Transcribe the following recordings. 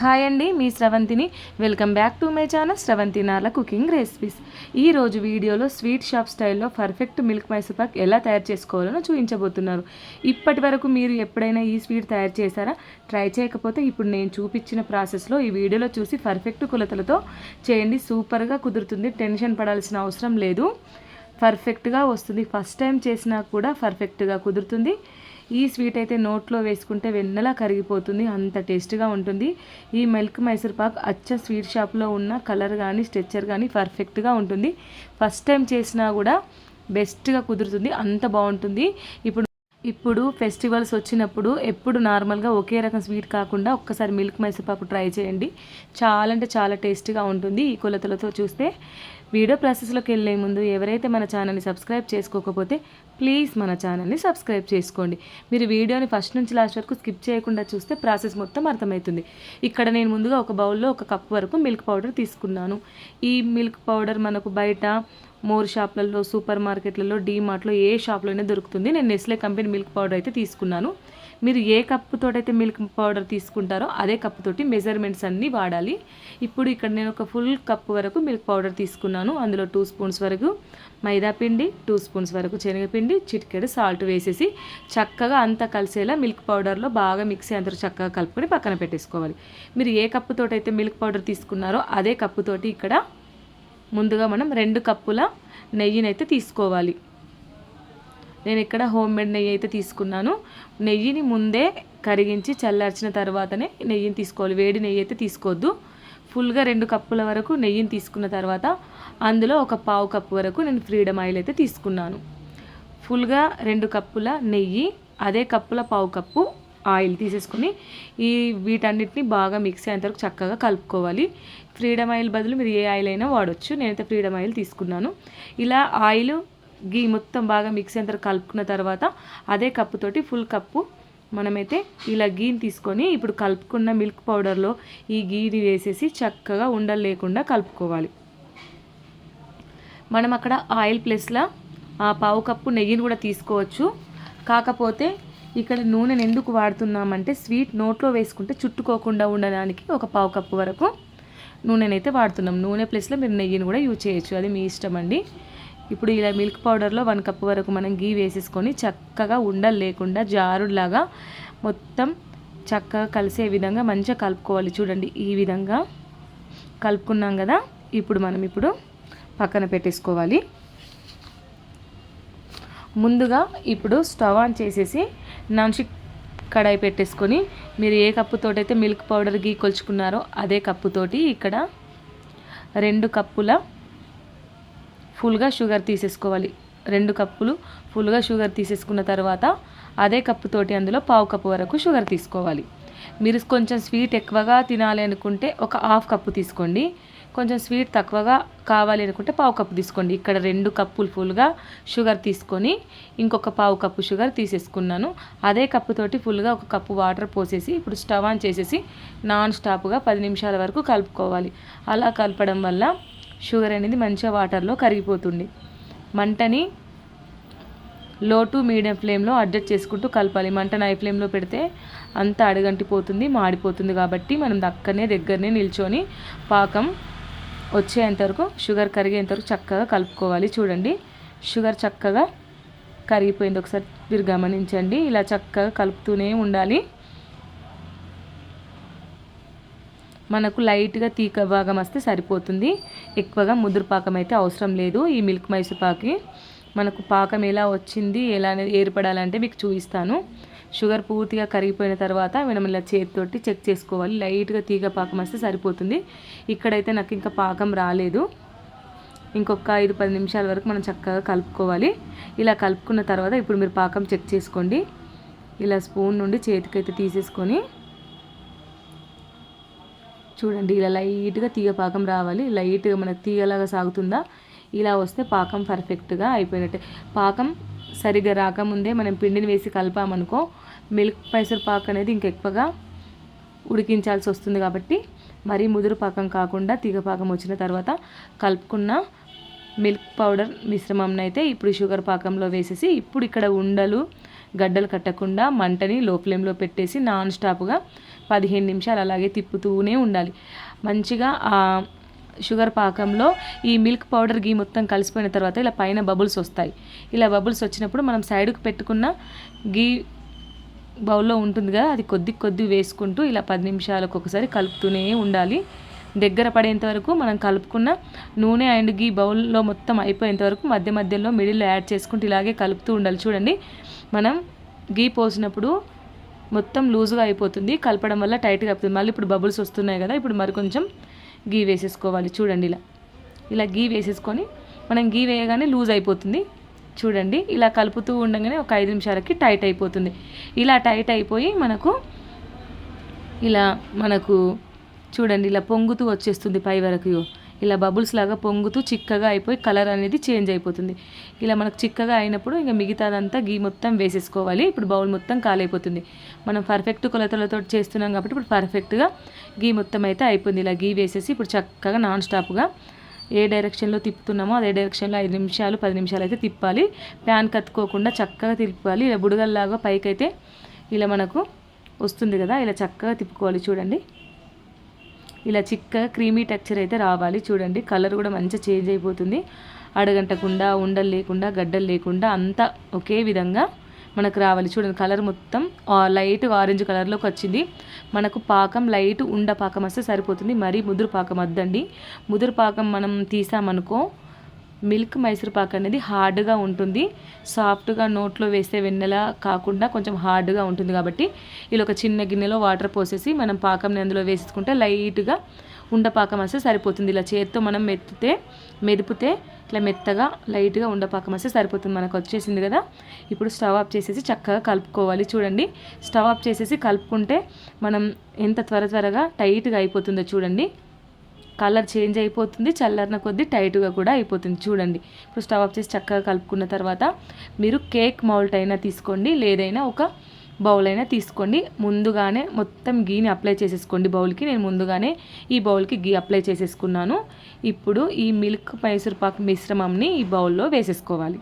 Hi అండి మీ స్రవంతిని. Welcome back to my channel Sravanthi Nala cooking recipes. ఈ రోజు వీడియోలో స్వీట్ షాప్ స్టైల్లో పర్ఫెక్ట్ మిల్క్ మైసూర్ పాక్ ఎలా తయారు చేసుకోవాలో చూపించబోతున్నారు. ఇప్పటి వరకు మీరు ఎప్పుడైనా ఈ స్వీట్ తయారు చేశారా? ట్రై చేయకపోతే ఇప్పుడు నేను చూపించిన ప్రాసెస్లో ఈ వీడియోలో చూసి పర్ఫెక్ట్ కొలతలతో చేయండి. సూపర్గా కుదురుతుంది టెన్షన్ పడాల్సిన అవసరం లేదు. పర్ఫెక్ట్గా వస్తుంది. ఫస్ట్ టైం చేసినా కూడా పర్ఫెక్ట్గా కుదురుతుంది. ఈ స్వీట్ అయితే నోట్లో వేసుకుంటే వెన్నెలా కరిగిపోతుంది అంత టేస్ట్గా ఉంటుంది. ఈ మిల్క్ మైసూర్ పాక్ అచ్చ స్వీట్ షాప్లో ఉన్న కలర్ కానీ స్ట్రెచ్చర్ కానీ పర్ఫెక్ట్గా ఉంటుంది. ఫస్ట్ టైం చేసినా కూడా బెస్ట్గా కుదురుతుంది అంత బాగుంటుంది. ఇప్పుడు ఇప్పుడు ఫెస్టివల్స్ వచ్చినప్పుడు ఎప్పుడు నార్మల్గా ఒకే రకం స్వీట్ కాకుండా ఒక్కసారి మిల్క్ మైసూర్పాకు ట్రై చేయండి. చాలా అంటే చాలా టేస్టీగా ఉంటుంది ఈ కొలతలతో చూస్తే. వీడియో ప్రాసెస్లోకి వెళ్ళే ముందు ఎవరైతే మన ఛానల్ని సబ్స్క్రైబ్ చేసుకోకపోతే ప్లీజ్ మన ఛానల్ని సబ్స్క్రైబ్ చేసుకోండి. మీరు వీడియోని ఫస్ట్ నుంచి లాస్ట్ వరకు స్కిప్ చేయకుండా చూస్తే ప్రాసెస్ మొత్తం అర్థమవుతుంది. ఇక్కడ నేను ముందుగా ఒక బౌల్లో ఒక కప్ వరకు మిల్క్ పౌడర్ తీసుకున్నాను. ఈ మిల్క్ పౌడర్ మనకు బయట మోర్ షాప్లలో సూపర్ మార్కెట్లలో డీమార్ట్లో ఏ షాప్లోనే దొరుకుతుంది. నేను నెస్లే కంపెనీ మిల్క్ పౌడర్ అయితే తీసుకున్నాను. మీరు ఏ కప్పుతోటైతే మిల్క్ పౌడర్ తీసుకుంటారో అదే కప్పుతోటి మెజర్మెంట్స్ అన్నీ వాడాలి. ఇప్పుడు ఇక్కడ నేను ఒక ఫుల్ కప్ వరకు మిల్క్ పౌడర్ తీసుకున్నాను. అందులో టూ స్పూన్స్ వరకు మైదా పిండి టూ స్పూన్స్ వరకు శనగపిండి చిటికెడు సాల్ట్ వేసేసి చక్కగా అంతా కలిసేలా మిల్క్ పౌడర్లో బాగా మిక్సీ అందరూ చక్కగా కలుపుకొని పక్కన పెట్టేసుకోవాలి. మీరు ఏ కప్పుతోటైతే మిల్క్ పౌడర్ తీసుకున్నారో అదే కప్పుతోటి ఇక్కడ ముందుగా మనం రెండు కప్పుల నెయ్యినైతే తీసుకోవాలి. నేను ఇక్కడ హోమ్ మేడ్ నెయ్యి అయితే తీసుకున్నాను. నెయ్యిని ముందే కరిగించి చల్లార్చిన తర్వాతనే నెయ్యిని తీసుకోవాలి. వేడి నెయ్యి అయితే తీసుకోవద్దు. ఫుల్గా రెండు కప్పుల వరకు నెయ్యిని తీసుకున్న తర్వాత అందులో ఒక పావు కప్పు వరకు నేను ఫ్రీడమ్ ఆయిల్ అయితే తీసుకున్నాను. ఫుల్గా రెండు కప్పుల నెయ్యి అదే కప్పుల పావు కప్పు ఆయిల్ తీసేసుకొని ఈ వీటన్నిటిని బాగా మిక్స్ అయ్యేంత వరకు చక్కగా కలుపుకోవాలి. ఫ్రీడమ్ ఆయిల్ బదులు మీరు ఏ ఆయిల్ అయినా వాడచ్చు. నేనైతే ఫ్రీడమ్ ఆయిల్ తీసుకున్నాను. ఇలా ఆయిల్ గీ మొత్తం బాగా మిక్స్ అయిన తర్వాత కలుపుకున్న తర్వాత అదే కప్పుతోటి ఫుల్ కప్పు మనమైతే ఇలా గీని తీసుకొని ఇప్పుడు కలుపుకున్న మిల్క్ పౌడర్లో ఈ గీని వేసేసి చక్కగా ఉండలు లేకుండా కలుపుకోవాలి. మనం అక్కడ ఆయిల్ ప్లస్లో ఆ పావు కప్పు నెయ్యిని కూడా తీసుకోవచ్చు. కాకపోతే ఇక్కడ నూనెను ఎందుకు వాడుతున్నామంటే స్వీట్ నోట్లో వేసుకుంటే చుట్టుకోకుండా ఉండడానికి ఒక పావు కప్పు వరకు నూనెనైతే వాడుతున్నాం. నూనె ప్లస్లో మీరు నెయ్యిని కూడా యూజ్ చేయొచ్చు. అది మీ ఇష్టం అండి. ఇప్పుడు ఇలా మిల్క్ పౌడర్లో వన్ కప్ వరకు మనం గీ వేసేసుకొని చక్కగా ఉండలు లేకుండా జారులాగా మొత్తం చక్కగా కలిసే విధంగా మంచిగా కలుపుకోవాలి. చూడండి ఈ విధంగా కలుపుకున్నాం కదా ఇప్పుడు మనం ఇప్పుడు పక్కన పెట్టేసుకోవాలి. ముందుగా ఇప్పుడు స్టవ్ ఆన్ చేసేసి నాన్ స్టిక్ కడాయి పెట్టేసుకొని మీరు ఏ కప్పుతోటైతే మిల్క్ పౌడర్ గీ కొలుచుకున్నారో అదే కప్పుతోటి ఇక్కడ రెండు కప్పుల ఫుల్గా షుగర్ తీసేసుకోవాలి. రెండు కప్పులు ఫుల్గా షుగర్ తీసేసుకున్న తర్వాత అదే కప్పుతోటి అందులో పావు కప్పు వరకు షుగర్ తీసుకోవాలి. మీరు కొంచెం స్వీట్ ఎక్కువగా తినాలి అనుకుంటే ఒక హాఫ్ కప్పు తీసుకోండి. కొంచెం స్వీట్ తక్కువగా కావాలి అనుకుంటే పావు కప్పు తీసుకోండి. ఇక్కడ రెండు కప్పులు ఫుల్గా షుగర్ తీసుకొని ఇంకొక పావు కప్పు షుగర్ తీసేసుకున్నాను. అదే కప్పుతోటి ఫుల్గా ఒక కప్పు వాటర్ పోసేసి ఇప్పుడు స్టవ్ ఆన్ చేసేసి నాన్ స్టాప్గా పది నిమిషాల వరకు కలుపుకోవాలి. అలా కలపడం వల్ల షుగర్ అనేది మంచిగా వాటర్లో కరిగిపోతుంది. మంటని లో టు మీడియం ఫ్లేమ్లో అడ్జస్ట్ చేసుకుంటూ కలపాలి. మంట హై ఫ్లేమ్లో పెడితే అంత అడగంటిపోతుంది మాడిపోతుంది కాబట్టి మనం దక్కనే దగ్గరనే నిల్చొని పాకం వచ్చేంతవరకు షుగర్ కరిగేంతవరకు చక్కగా కలుపుకోవాలి. చూడండి షుగర్ చక్కగా కరిగిపోయింది. ఒకసారి మీరు గమనించండి. ఇలా చక్కగా కలుపుతూనే ఉండాలి. మనకు లైట్గా తీక భాగం వస్తే సరిపోతుంది. ఎక్కువగా ముదురు పాకం అయితే అవసరం లేదు. ఈ మిల్క్ మైసూర్ పాకి మనకు పాకం ఎలా వచ్చింది ఎలా ఏర్పడాలంటే మీకు చూపిస్తాను. షుగర్ పూర్తిగా కరిగిపోయిన తర్వాత మనం ఇలా చేతితోటి చెక్ చేసుకోవాలి. లైట్గా తీగ పాకం వస్తే సరిపోతుంది. ఇక్కడైతే నాకు ఇంకా పాకం రాలేదు. ఇంకొక ఐదు పది నిమిషాల వరకు మనం చక్కగా కలుపుకోవాలి. ఇలా కలుపుకున్న తర్వాత ఇప్పుడు మీరు పాకం చెక్ చేసుకోండి. ఇలా స్పూన్ నుండి చేతికైతే తీసేసుకొని చూడండి ఇలా లైట్గా తీగ పాకం రావాలి. లైట్గా మనకు తీగలాగా సాగుతుందా? ఇలా వస్తే పాకం పర్ఫెక్ట్గా అయిపోయినట్టే. పాకం సరిగ్గా రాకముందే మనం పిండిని వేసి కలిపామనుకో మిల్క్ పైసర్ పాక్ అనేది ఇంకెక్కువగా ఉడికించాల్సి వస్తుంది కాబట్టి మరీ ముదురు పాకం కాకుండా తీగ పాకం వచ్చిన తర్వాత కలుపుకున్న మిల్క్ పౌడర్ మిశ్రమం అయితే ఇప్పుడు షుగర్ పాకంలో వేసేసి ఇప్పుడు ఇక్కడ ఉండలు గడ్డలు కట్టకుండా మంటని లో ఫ్లేమ్లో పెట్టేసి నాన్ స్టాప్గా పదిహేను నిమిషాలు అలాగే తిప్పుతూనే ఉండాలి. మంచిగా ఆ షుగర్ పాకంలో ఈ మిల్క్ పౌడర్ గీ మొత్తం కలిసిపోయిన తర్వాత ఇలా పైన బబుల్స్ వస్తాయి. ఇలా బబుల్స్ వచ్చినప్పుడు మనం సైడ్కి పెట్టుకున్న గీ బౌల్లో ఉంటుంది కదా అది కొద్ది కొద్ది వేసుకుంటూ ఇలా పది నిమిషాలకు ఒకసారి కలుపుతూనే ఉండాలి. దగ్గర పడేంత వరకు మనం కలుపుకున్న నూనె అండ్ గీ బౌల్లో మొత్తం అయిపోయేంత వరకు మధ్య మధ్యలో మిడిల్లో యాడ్ చేసుకుంటూ ఇలాగే కలుపుతూ ఉండాలి. చూడండి మనం గీ పోసినప్పుడు మొత్తం లూజ్గా అయిపోతుంది. కలపడం వల్ల టైట్గా అయిపోతుంది. మళ్ళీ ఇప్పుడు బబుల్స్ వస్తున్నాయి కదా ఇప్పుడు మరి కొంచెం గీ వేసేసుకోవాలి. చూడండి ఇలా. ఇలా గీ వేసేసుకొని మనం గీ వేయగానే లూజ్ అయిపోతుంది. చూడండి. ఇలా కలుపుతూ ఉండగానే ఒక ఐదు నిమిషాలకి టైట్ అయిపోతుంది. ఇలా టైట్ అయిపోయి మనకు ఇలా మనకు చూడండి ఇలా పొంగుతూ వచ్చేస్తుంది పై వరకు. ఇలా బబుల్స్ లాగా పొంగుతూ చిక్కగా అయిపోయి కలర్ అనేది చేంజ్ అయిపోతుంది. ఇలా మనకు చిక్కగా అయినప్పుడు ఇంకా మిగతాదంతా గీ మొత్తం వేసేసుకోవాలి. ఇప్పుడు బౌల్ మొత్తం కాలైపోతుంది. మనం పర్ఫెక్ట్ కొలతలతో చేస్తున్నాం కాబట్టి ఇప్పుడు పర్ఫెక్ట్గా గీ మొత్తం అయితే అయిపోయింది. ఇలా గీ వేసేసి ఇప్పుడు చక్కగా నాన్ స్టాప్గా ఏ డైరెక్షన్లో తిప్పుతున్నామో అదే డైరెక్షన్లో ఐదు నిమిషాలు పది నిమిషాలు అయితే తిప్పాలి. ప్యాన్ కత్తుకోకుండా చక్కగా తిప్పాలి ఇలా బుడగల్లాగా పైకైతే ఇలా మనకు వస్తుంది కదా ఇలా చక్కగా తిప్పుకోవాలి. చూడండి. ఇలా చిక్క క్రీమీ టెక్చర్ అయితే రావాలి. చూడండి కలర్ కూడా మంచిగా చేంజ్ అయిపోతుంది. అడగంటకుండా ఉండలు లేకుండా గడ్డలు లేకుండా అంతా ఒకే విధంగా మనకు రావాలి. చూడండి కలర్ మొత్తం లైట్ ఆరెంజ్ కలర్లోకి వచ్చింది. మనకు పాకం లైట్ ఉండ పాకం వస్తే సరిపోతుంది. మరీ ముదురు పాకం వద్దండి. ముదురు పాకం మనం తీసామనుకో మిల్క్ మైసూర్ పాక్ అనేది హార్డ్గా ఉంటుంది. సాఫ్ట్గా నోట్లో వేస్తే వెన్నెల కాకుండా కొంచెం హార్డ్గా ఉంటుంది కాబట్టి ఇలా ఒక చిన్న గిన్నెలో వాటర్ పోసేసి మనం పాకంని అందులో వేసుకుంటే లైట్గా ఉండపాకం వస్తే సరిపోతుంది. ఇలా చేత్తో మనం మెత్తితే మెదిపితే ఇట్లా మెత్తగా లైట్గా ఉండపాకం వస్తే సరిపోతుంది. మనకు వచ్చేసింది కదా. ఇప్పుడు స్టవ్ ఆఫ్ చేసేసి చక్కగా కలుపుకోవాలి. చూడండి. స్టవ్ ఆఫ్ చేసేసి కలుపుకుంటే మనం ఎంత త్వర త్వరగా టైట్గా అయిపోతుందో చూడండి. కలర్ చేంజ్ అయిపోతుంది చల్లరిన కొద్దీ టైట్గా కూడా అయిపోతుంది. చూడండి ఇప్పుడు స్టవ్ ఆఫ్ చేసి చక్కగా కలుపుకున్న తర్వాత మీరు కేక్ మౌల్ట్ అయినా తీసుకోండి లేదైనా ఒక బౌల్ అయినా తీసుకోండి. ముందుగానే మొత్తం గీని అప్లై చేసేసుకోండి బౌల్కి. నేను ముందుగానే ఈ బౌల్కి గీ అప్లై చేసేసుకున్నాను. ఇప్పుడు ఈ మిల్క్ మైసూర్పాక్ మిశ్రమంని ఈ బౌల్లో వేసేసుకోవాలి.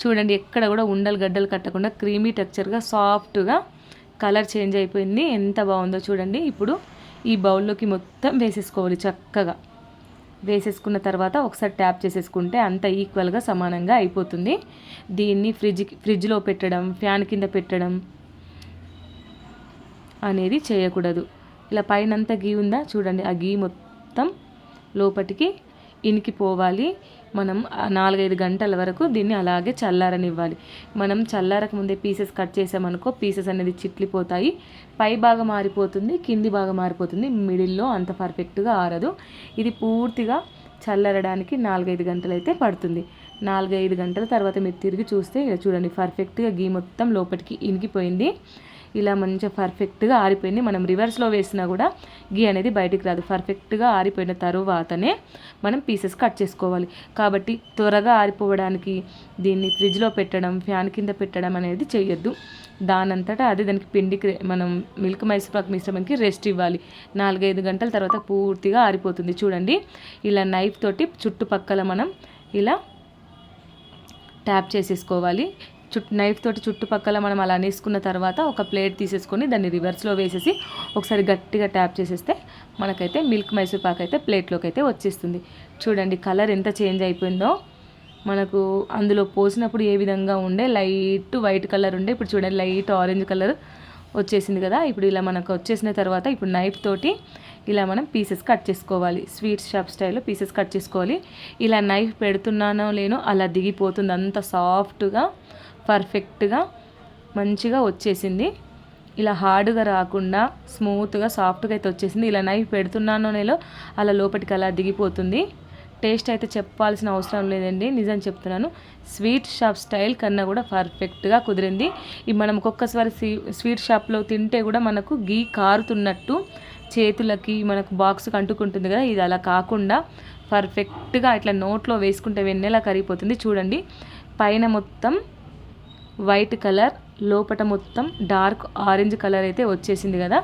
చూడండి ఎక్కడ కూడా ఉండలు గడ్డలు కట్టకుండా క్రీమీ టెక్చర్గా సాఫ్ట్గా కలర్ చేంజ్ అయిపోయింది. ఎంత బాగుందో చూడండి. ఇప్పుడు ఈ బౌల్లోకి మొత్తం వేసేసుకోవాలి చక్కగా. వేసేసుకున్న తర్వాత ఒకసారి ట్యాప్ చేసేసుకుంటే అంత ఈక్వల్గా సమానంగా అయిపోతుంది. దీన్ని ఫ్రిడ్జ్ ఫ్రిడ్జ్లో పెట్టడం ఫ్యాన్ కింద పెట్టడం అనేది చేయకూడదు. ఇలా పైనంతా గీ ఉందా? చూడండి ఆ గీ మొత్తం లోపటికి ఇనికిపోవాలి. మనం నాలుగైదు గంటల వరకు దీన్ని అలాగే చల్లారనివ్వాలి. మనం చల్లారక ముందే పీసెస్ కట్ చేసామనుకో పీసెస్ అనేది చిట్లిపోతాయి. పై భాగం మారిపోతుంది కింది భాగం మారిపోతుంది మిడిల్లో అంత పర్ఫెక్ట్గా ఆరదు. ఇది పూర్తిగా చల్లరడానికి నాలుగైదు గంటలు అయితే పడుతుంది. నాలుగైదు గంటల తర్వాత మీరు తిరిగి చూస్తే ఇలా చూడండి పర్ఫెక్ట్గా గీ మొత్తం లోపలికి ఇనికిపోయింది ఇలా మంచిగా పర్ఫెక్ట్గా ఆరిపోయింది. మనం రివర్స్లో వేసినా కూడా గీ అనేది బయటికి రాదు. పర్ఫెక్ట్గా ఆరిపోయిన తరువాతనే మనం పీసెస్ కట్ చేసుకోవాలి. కాబట్టి త్వరగా ఆరిపోవడానికి దీన్ని ఫ్రిడ్జ్లో పెట్టడం ఫ్యాన్ కింద పెట్టడం అనేది చేయొద్దు దానంతటా అదే దానికి పిండికి మనం మిల్క్ మైసూర్పాక్ మిశ్రమంకి రెస్ట్ ఇవ్వాలి. నాలుగైదు గంటల తర్వాత పూర్తిగా ఆరిపోతుంది. చూడండి ఇలా నైఫ్ తోటి చుట్టుపక్కల మనం ఇలా ట్యాప్ చేసేసుకోవాలి. చుట్టూ నైఫ్ తోటి చుట్టుపక్కల మనం అలా అనేసుకున్న తర్వాత ఒక ప్లేట్ తీసేసుకొని దాన్ని రివర్స్లో వేసేసి ఒకసారి గట్టిగా ట్యాప్ చేసేస్తే మనకైతే మిల్క్ మైసూర్ పాక్ అయితే ప్లేట్లోకి అయితే వచ్చేస్తుంది. చూడండి కలర్ ఎంత చేంజ్ అయిపోయిందో. మనకు అందులో పోసినప్పుడు ఏ విధంగా ఉండే లైట్ వైట్ కలర్ ఉండే ఇప్పుడు చూడండి లైట్ ఆరెంజ్ కలర్ వచ్చేసింది కదా. ఇప్పుడు ఇలా మనకు వచ్చేసిన తర్వాత ఇప్పుడు నైఫ్ తోటి ఇలా మనం పీసెస్ కట్ చేసుకోవాలి. స్వీట్ షాప్ స్టైల్లో పీసెస్ కట్ చేసుకోవాలి. ఇలా నైఫ్ పెడుతున్నానో లేనో అలా దిగిపోతుంది. అంత సాఫ్ట్గా పర్ఫెక్ట్గా మంచిగా వచ్చేసింది. ఇలా హార్డ్గా రాకుండా స్మూత్గా సాఫ్ట్గా అయితే వచ్చేసింది. ఇలా నైఫ్ పెడుతున్నానో నేలో అలా లోపలికి అలా దిగిపోతుంది. టేస్ట్ అయితే చెప్పాల్సిన అవసరం లేదండి. నిజం చెప్తున్నాను. స్వీట్ షాప్ స్టైల్ కన్నా కూడా పర్ఫెక్ట్గా కుదిరింది. ఈ మనం ఒక్కొక్కసారి స్వీట్ షాప్లో తింటే కూడా మనకు గీ కారుతున్నట్టు చేతులకి మనకు బాక్స్కి అంటుకుంటుంది కదా ఇది అలా కాకుండా పర్ఫెక్ట్గా ఇట్లా నోట్లో వేసుకుంటే వెన్నెలా కరిగిపోతుంది చూడండి. పైన మొత్తం వైట్ కలర్ లోపట మొత్తం డార్క్ ఆరెంజ్ కలర్ అయితే వచ్చేసింది కదా.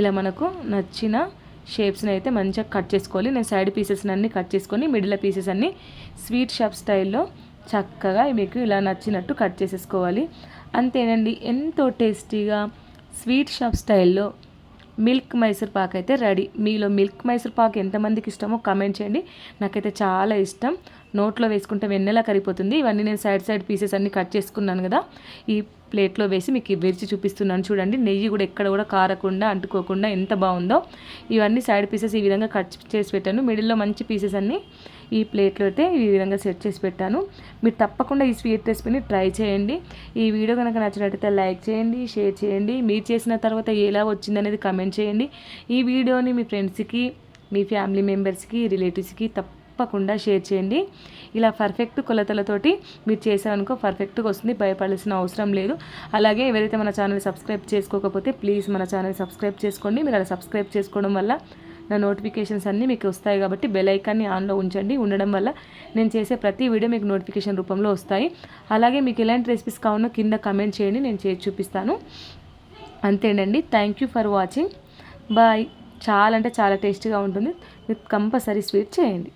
ఇలా మనకు నచ్చిన షేప్స్ని అయితే మంచిగా కట్ చేసుకోవాలి. నేను సైడ్ పీసెస్ని అన్నీ కట్ చేసుకొని మిడిల్ పీసెస్ అన్నీ స్వీట్ షాప్ స్టైల్లో చక్కగా మీకు ఇలా నచ్చినట్టు కట్ చేసేసుకోవాలి. అంతేనండి ఎంతో టేస్టీగా స్వీట్ షాప్ స్టైల్లో మిల్క్ మైసూర్ పాక్ అయితే రెడీ. మీలో మిల్క్ మైసూర్ పాక్ ఎంతమందికి ఇష్టమో కమెంట్ చేయండి. నాకైతే చాలా ఇష్టం. నోట్లో వేసుకుంటే వెన్నెలా కరిగిపోతుంది. ఇవన్నీ నేను సైడ్ సైడ్ పీసెస్ అన్నీ కట్ చేసుకున్నాను కదా. ఈ ప్లేట్లో వేసి మీకు విరిచి చూపిస్తున్నాను. చూడండి నెయ్యి కూడా ఎక్కడ కూడా కారకుండా అంటుకోకుండా ఎంత బాగుందో. ఇవన్నీ సైడ్ పీసెస్ ఈ విధంగా కట్ చేసి పెట్టాను. మిడిల్లో మంచి పీసెస్ అన్నీ ఈ ప్లేట్లో అయితే ఈ విధంగా సెట్ చేసి పెట్టాను. మీరు తప్పకుండా ఈ స్వీట్ రెసిపీని ట్రై చేయండి. ఈ వీడియో కనుక నచ్చినట్టయితే లైక్ చేయండి షేర్ చేయండి. మీరు చేసిన తర్వాత ఎలా వచ్చిందనేది కమెంట్ చేయండి. ఈ వీడియోని మీ ఫ్రెండ్స్కి మీ ఫ్యామిలీ మెంబర్స్కి రిలేటివ్స్కి తప్పకుండా షేర్ చేయండి. ఇలా పర్ఫెక్ట్ కొలతలతోటి మీరు చేశారనుకో పర్ఫెక్ట్గా వస్తుంది. భయపడాల్సిన అవసరం లేదు. అలాగే ఎవరైతే మన ఛానల్ సబ్స్క్రైబ్ చేసుకోకపోతే ప్లీజ్ మన ఛానల్ సబ్స్క్రైబ్ చేసుకోండి. మీరు అలా సబ్స్క్రైబ్ చేసుకోవడం వల్ల నా నోటిఫికేషన్స్ అన్నీ మీకు వస్తాయి కాబట్టి బెల్ ఐకాన్ని ఆన్లో ఉంచండి. ఉండడం వల్ల నేను చేసే ప్రతి వీడియో మీకు నోటిఫికేషన్ రూపంలో వస్తాయి. అలాగే మీకు ఎలాంటి రెసిపీస్ కావాలో కింద కమెంట్ చేయండి నేను చేసి చూపిస్తాను. అంతేనండి. Thank you for watching bye చాలా అంటే చాలా టేస్టీగా ఉంటుంది. మీరు కంపల్సరీ స్వీట్ చేయండి.